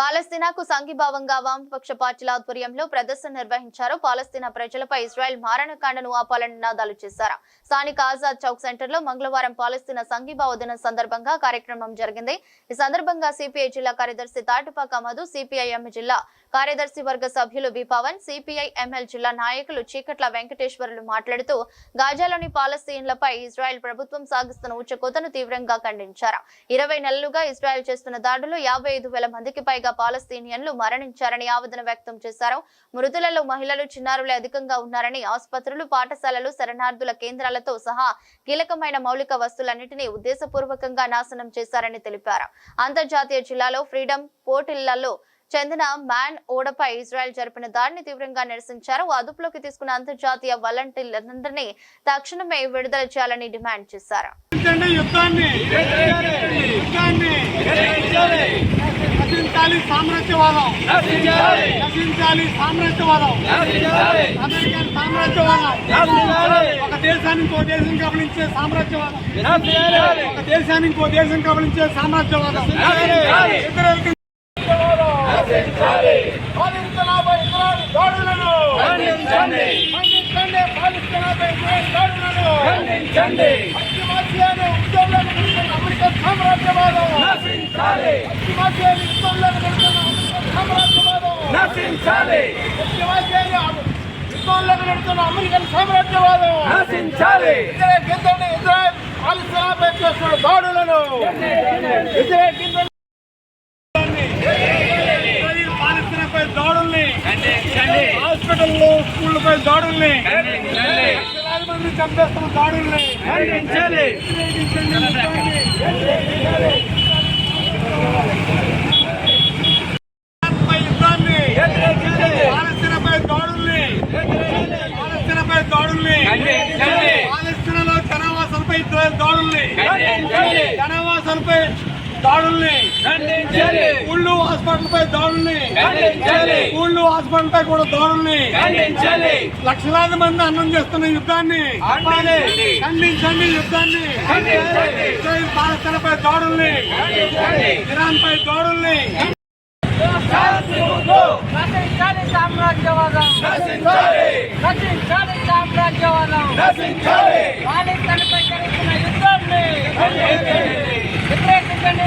పాలస్తీనాకు సంఘీభావంగా వామపక్ష పార్టీల ఆధ్వర్యంలో ప్రదర్శన నిర్వహించారు. పాలస్తీనా ప్రజలపై ఇజ్రాయెల్ మారణకాండను ఆపాలని నినాదాలు చేశారు. స్థానిక ఆజాద్ చౌక్ సెంటర్లో మంగళవారం పాలస్తీనా సంఘీభావ దినం సందర్భంగా కార్యక్రమం జరిగింది. ఈ సందర్భంగా సిపిఐ జిల్లా కార్యదర్శి తాటిపాక మధు సిపిఐఎం జిల్లా కార్యదర్శి వర్గ సభ్యులు బి పవన్ సిపిఐ ఎంఎల్ జిల్లా నాయకులు చీకట్ల వెంకటేశ్వరులు మాట్లాడుతూ గాజాలోని పాలస్తీన్లపై ఇజ్రాయెల్ ప్రభుత్వం సాగిస్తున్న ఉచ్చకోతను తీవ్రంగా ఖండించారు. ఇరవై నెలలుగా ఇజ్రాయెల్ చేస్తున్న దాడులు యాభై ఐదు వేల మందికి పైగా పాలస్తీనియన్లు మరణించారని ఆవేదన వ్యక్తం చేశారు. మృతులలో మహిళలు చిన్నారులే అధికంగా ఉన్నారని ఆసుపత్రులు పాఠశాలలు శరణార్థుల కేంద్రాలతో సహా కీలకమైన మౌలిక వస్తువులన్నింటినీ ఉద్దేశపూర్వకంగా నాశనం చేశారని తెలిపారు. అంతర్జాతీయ జిల్లాలో ఫ్రీడమ్ పోర్టిళ్ళలో చెందిన మ్యాన్ ఓడపై ఇజ్రాయెల్ జరిపిన దాడిని తీవ్రంగా నిరసించారు. అదుపులోకి తీసుకున్న అంతర్జాతీయ వాలంటీర్లందరినీ తక్షణమే విడుదల చేయాలని డిమాండ్ చేశారు. యుద్ధాన్ని యుద్ధాన్ని నశించాలి సామ్రాజ్యవాదం. నశించాలి. సామ్రాజ్యవాదం. అమెరికన్ సామ్రాజ్యవాదం. ఒక దేశాన్ని ఇంకో దేశం కబలించే సామ్రాజ్యవాదం. ఒక దేశాన్ని ఇంకో దేశం కబలించే సామ్రాజ్యవాదం. ఖండించండి పాలించనాపై ఇజ్రాయెల్ దాడులను పశ్చిమాసియాను ఉద్యోగులను నిలుపుతున్న అమెరికన్ సామ్రాజ్యవాదం పశ్చిమాసియాను ఉద్యోగులను నిలుపుతున్న అమెరికన్ సామ్రాజ్యవాదం పశ్చిమాసియాను ఉద్యోగులను నిలుపుతున్న అమెరికన్ సామ్రాజ్యవాదం వ్యతిరేకించండి ఇజ్రాయెల్ పాలిస్తీనాపై చేస్తున్న దాడులను వ్యతిరేకించండి ఇజ్రాయెల్ పాలిస్తీనాపై దాడుల్ని హాస్పిటల్లో స్కూళ్ళపై దాడుల్ని. మంది చంపేస్తున్న దాడుల్ని పాలస్తీనాలో జనావాసాలపై దాడుల్ని దాడుల్ని ఊళ్ళు హాస్పిటల్ పై దాడుల్ని ఊళ్ళు హాస్పిటల్ పై కూడా దాడుల్ని లక్షలాది మంది అన్నం చేస్తున్న యుద్ధాన్ని ఖండించండి యుద్ధాన్ని. ఇజ్రాయెల్ పాలస్తీనాపై దాడుల్ని ఇరాన్ పై దాడుల్ని సామ్రాజ్యవాదం. సామ్రాజ్యవాదం. యుద్ధాన్ని వ్యతిరేకించండి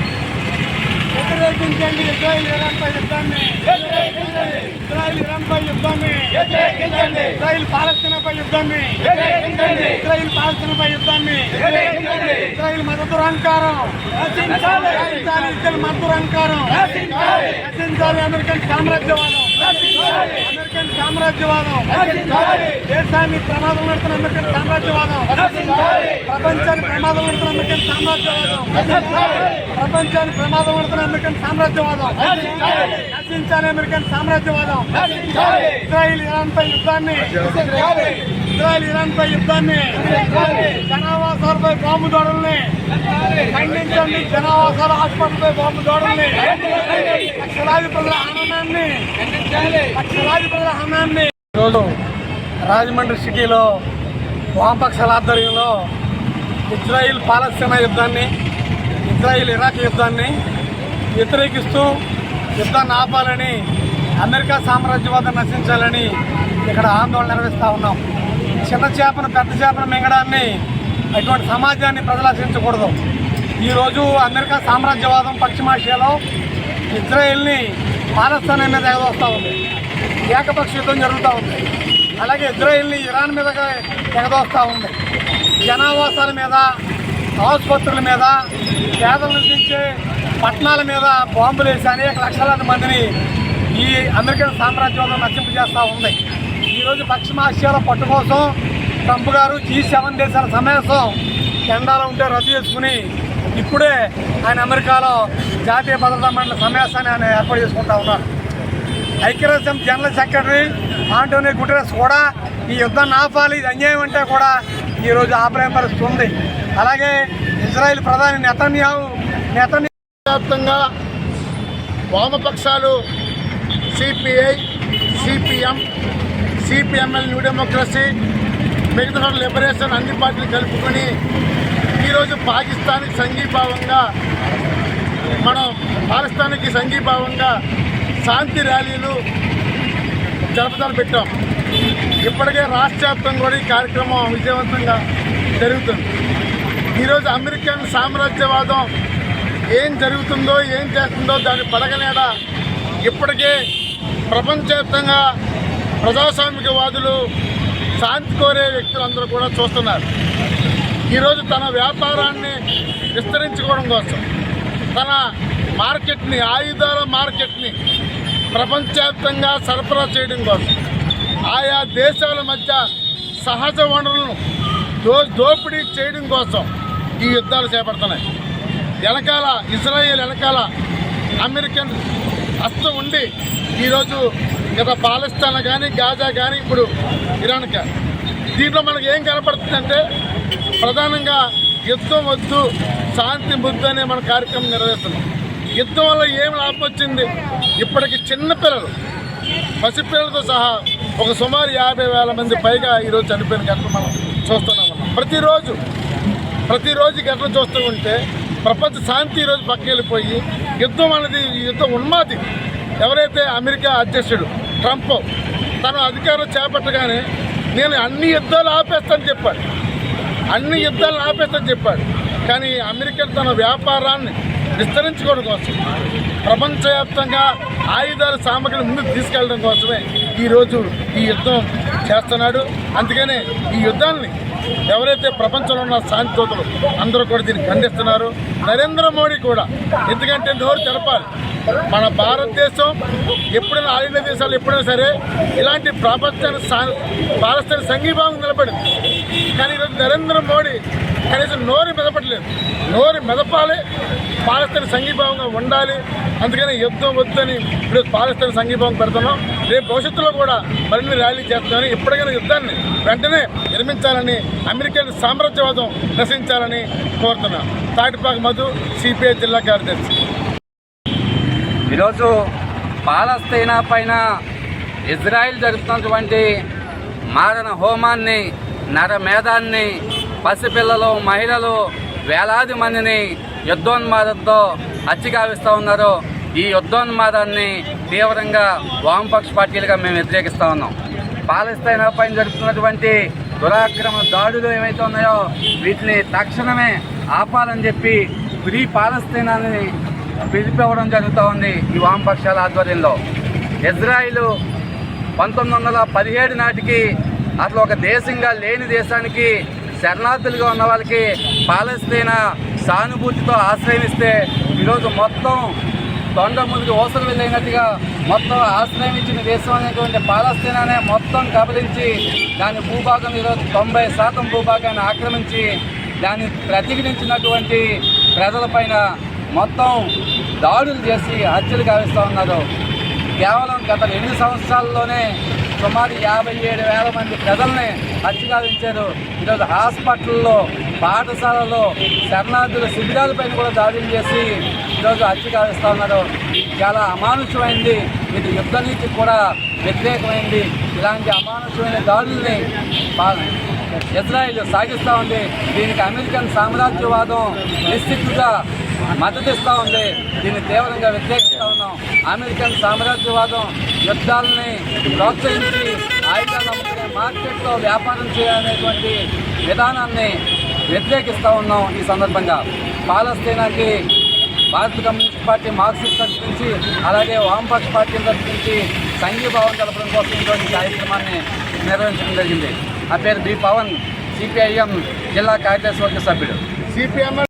వ్యతిరేకించండి ఇజ్రాయెల్ ఇరాన్ పై యుద్ధాన్ని ఇజ్రాయెల్ ఇరాన్ పై యుద్ధాన్ని ఇజ్రాయెల్ పాలస్తీనా పై యుద్ధాన్ని ఇజ్రాయెల్ పాలస్తీనా పై యుద్ధాన్ని ఇజ్రాయెల్ మత దురహంకారం నశించాలి ఇజ్రాయెల్ అమెరికన్ సామ్రాజ్యవాదం అమెరికన్ సామ్రాజ్యవాదం. దేశాన్ని ప్రమాదం పెడుతున్న అమెరికన్ సామ్రాజ్యవాదం. ప్రపంచాన్ని ప్రమాదం పెడుతున్న అమెరికన్ సామ్రాజ్యవాదం. ప్రపంచాన్ని ప్రమాదం పెడుతున్న అమెరికన్ సామ్రాజ్యవాదం. నశించాలి అమెరికన్ సామ్రాజ్యవాదం. ఇజ్రాయిల్ ఇరాన్ పై యుద్ధాన్ని ఇజ్రాయిల్ ఇరాన్ పై యుద్ధాన్ని జనావాసాలపై బాంబు దాడుల్ని ఖండించండి జనావాసాల హాస్పిటల్పై బాంబు దాడుల్ని లక్షలాది ప్రజల ఆనందాన్ని లక్షలాది ప్రజల ఆనందాన్ని ఈరోజు రాజమండ్రి సిటీలో వామపక్షాల ఆధ్వర్యంలో ఇజ్రాయిల్ పాలస్తీనా యుద్ధాన్ని ఇజ్రాయిల్ ఇరాక్ యుద్ధాన్ని వ్యతిరేకిస్తూ యుద్ధాన్ని ఆపాలని అమెరికా సామ్రాజ్యవాదం నశించాలని ఇక్కడ ఆందోళన నిర్వహిస్తూ ఉన్నాం. చిన్న చేపను పెద్ద చేపను మింగడాన్ని అటువంటి సమాజాన్ని ప్రజలు ఆశించకూడదు ఈరోజు అమెరికా సామ్రాజ్యవాదం పశ్చిమాసియాలో ఇజ్రాయెల్ని పాలస్తాన్ మీద ఎగదోస్తూ ఉంది. ఏకపక్ష యుద్ధం జరుగుతూ ఉంది. అలాగే ఇజ్రాయెల్ని ఇరాన్ మీద ఎగదోస్తూ ఉంది. జనావాసాల మీద ఆసుపత్రుల మీద పేదలు నివసించే పట్టణాల మీద బాంబులు వేసి అనేక లక్షలాది మందిని ఈ అమెరికన్ సామ్రాజ్యవాదం నశింపజేస్తూ ఉంది. ఈరోజు పశ్చిమాసియాల పట్టు కోసం ట్రంప్ గారు జీ సెవెన్ దేశాల సమావేశం కెనడాలో ఉంటే రద్దు చేసుకుని ఇప్పుడే ఆయన అమెరికాలో జాతీయ భద్రతా మండలి సమావేశాన్ని ఆయన ఏర్పాటు చేసుకుంటా ఉన్నారు. ఐక్యరాజ్యం జనరల్ సెక్రటరీ ఆంటోనీ గుటెరస్ కూడా ఈ యుద్ధాన్ని ఆపాలి ఇది అన్యాయం అంటే కూడా ఈరోజు ఆపలే పరిస్థితి ఉంది. అలాగే ఇజ్రాయెల్ ప్రధాని నెతన్యాహు నెతన్యాహు వ్యాప్తంగా వామపక్షాలు CPI CPM CPML new democracy మిగతా లిబరేషన్ అన్ని పార్టీలు కలుపుకొని ఈరోజు పాకిస్తాన్కి సంఘీభావంగా మనం పాకిస్తాన్కి సంఘీభావంగా శాంతి ర్యాలీలు జరపదాలు పెట్టాం. ఇప్పటికే రాష్ట్ర వ్యాప్తంగా కూడా ఈ కార్యక్రమం విజయవంతంగా జరుగుతుంది. ఈరోజు అమెరికన్ సామ్రాజ్యవాదం ఏం జరుగుతుందో ఏం చేస్తుందో దాని పడగనేడ ఇప్పటికే ప్రపంచవ్యాప్తంగా ప్రజాస్వామికవాదులు శాంతి కోరే వ్యక్తులందరూ కూడా చూస్తున్నారు. ఈరోజు తన వ్యాపారాన్ని విస్తరించుకోవడం కోసం తన మార్కెట్ని ఆయుధాల మార్కెట్ని ప్రపంచవ్యాప్తంగా సరఫరా చేయడం కోసం ఆయా దేశాల మధ్య సహజ వనరులను దో దోపిడీ చేయడం కోసం ఈ యుద్ధాలు చేపడుతున్నాయి. వెనకాల ఇజ్రాయెల్ వెనకాల అమెరికన్ హస్తం ఉండి ఈరోజు గత పాలస్తాన్ కానీ గాజా కానీ ఇప్పుడు ఇరాన్ కానీ దీంట్లో మనకి ఏం కనపడుతుందంటే ప్రధానంగా యుద్ధం వద్దు శాంతి ముద్దు అనే మన కార్యక్రమం నిర్వహిస్తున్నాం యుద్ధం వల్ల ఏం లాభం వచ్చింది? ఇప్పటికి చిన్నపిల్లలు పసిపిల్లలతో సహా ఒక సుమారు యాభై వేల మంది పైగా ఈరోజు చనిపోయిన ఘటన మనం చూస్తున్నాం ప్రతిరోజు ప్రతిరోజు ఈ ఘటన చూస్తూ ఉంటే ప్రపంచ శాంతి ఈరోజు పక్కెళ్ళిపోయి యుద్ధం అనేది యుద్ధం ఉన్మాది. ఎవరైతే అమెరికా అధ్యక్షుడు ట్రంప్ తన అధికారం చేపట్టగానే నేను అన్ని యుద్ధాలు ఆపేస్తాను చెప్పాడు. అన్ని యుద్ధాలను ఆపేస్తాను చెప్పాడు. కానీ అమెరికా తన వ్యాపారాన్ని విస్తరించుకోవడం కోసం ప్రపంచవ్యాప్తంగా ఆయుధాల సామగ్రిని ముందుకు తీసుకెళ్ళడం కోసమే ఈరోజు ఈ యుద్ధం చేస్తున్నాడు. అందుకనే ఈ యుద్ధాన్ని ఎవరైతే ప్రపంచంలో ఉన్న శాంతి దూతలు అందరూ కూడా దీన్ని ఖండిస్తున్నారు. నరేంద్ర మోడీ కూడా ఎందుకంటే నోరు తెలపాలి మన భారతదేశం ఎప్పుడైనా ఆలిన దేశాలు ఎప్పుడైనా సరే ఇలాంటి ప్రపంచాన్ని సా- పాలస్తీన సంఘీభావం నిలబడింది. కానీ ఈరోజు నరేంద్ర మోడీ కనీసం నోరు మెదపట్లేదు. నోరు మెదపాలి. పాలస్తీన సంఘీభావంగా ఉండాలి. అందుకని యుద్ధం వద్దని ఇప్పుడు పాలస్తీన సంఘీభావం పెడుతున్నాం. రేపు భవిష్యత్తులో కూడా మరిన్ని ర్యాలీ చేస్తామని ఎప్పటికైనా యుద్ధాన్ని వెంటనే నిర్మించాలని అమెరికన్ సామ్రాజ్యవాదం నశించాలని కోరుతున్నాం. తాటిపాక మధు సిపిఐ జిల్లా కార్యదర్శి. ఈరోజు పాలస్తీనా పైన ఇజ్రాయిల్ జరుపుతున్నటువంటి మారణ హోమాన్ని నరమేధాన్ని పసిపిల్లలు మహిళలు వేలాది మందిని యుద్ధోన్మాదంతో హత్యగావిస్తూ ఉన్నారు. ఈ యుద్ధోన్మాదాన్ని తీవ్రంగా వామపక్ష పార్టీలుగా మేము వ్యతిరేకిస్తూ ఉన్నాం. పాలస్తీనా పైన జరుగుతున్నటువంటి దురాక్రమ దాడులు ఏవైతే ఉన్నాయో వీటిని తక్షణమే ఆపాలని చెప్పి ఫ్రీ పాలస్తీనాని పిలిపివ్వడం జరుగుతూ ఉంది ఈ వామపక్షాల ఆధ్వర్యంలో. ఇజ్రాయిల్ పంతొమ్మిది వందల పదిహేడు నాటికి అసలు ఒక దేశంగా లేని దేశానికి శరణార్థులుగా ఉన్న వాళ్ళకి పాలస్తీనా సానుభూతితో ఆశ్రయమిస్తే ఈరోజు మొత్తం తొండ ముందుకు ఓసలు వెళ్ళినట్టుగా మొత్తం ఆశ్రయం ఇచ్చిన దేశం అనేటువంటి పాలస్తీనానే మొత్తం కబలించి దాని భూభాగం ఈరోజు తొంభై శాతం భూభాగాన్ని ఆక్రమించి దాన్ని ప్రతిఘటించినటువంటి ప్రజలపైన మొత్తం దాడులు చేసి హత్యలు కావిస్తూ ఉన్నారు. కేవలం గత రెండు సంవత్సరాల్లోనే సుమారు యాభై ఏడు వేల మంది ప్రజల్ని హత్య గావించారు ఈరోజు హాస్పిటల్లో పాఠశాలలో శరణార్థుల శిబిరాలపైన కూడా దాడులు చేసి ఈరోజు హత్య ఉన్నారు. చాలా అమానుషమైంది. ఇది యుద్ధ నీతి కూడా వ్యతిరేకమైంది. ఇలాంటి అమానుషమైన దాడుల్ని ఇజ్రాయిల్ సాగిస్తూ ఉంది. దీనికి అమెరికన్ సామ్రాజ్యవాదం నిశ్చితుగా మద్దతిస్తూ ఉంది. దీన్ని తీవ్రంగా వ్యతిరేకిస్తూ ఉన్నాం. అమెరికన్ సామ్రాజ్యవాదం యుద్ధాలని ప్రోత్సహించి ఆయుధాలు మార్కెట్లో వ్యాపారం చేయాలనేటువంటి విధానాన్ని వ్యతిరేకిస్తూ ఉన్నాం ఈ సందర్భంగా. పాలస్తీనాకి భారత కమ్యూనిస్ట్ పార్టీ మార్క్సిస్ట్ తరఫు నుంచి అలాగే వామపక్ష పార్టీ తరఫు నుంచి సంఘీభావం కలపడం కోసం ఇటువంటి కార్యక్రమాన్ని నిర్వహించడం జరిగింది. నా పేరు బి పవన్ సిపిఐఎం జిల్లా కార్యదర్శి వర్గ సభ్యుడు. సిపిఎం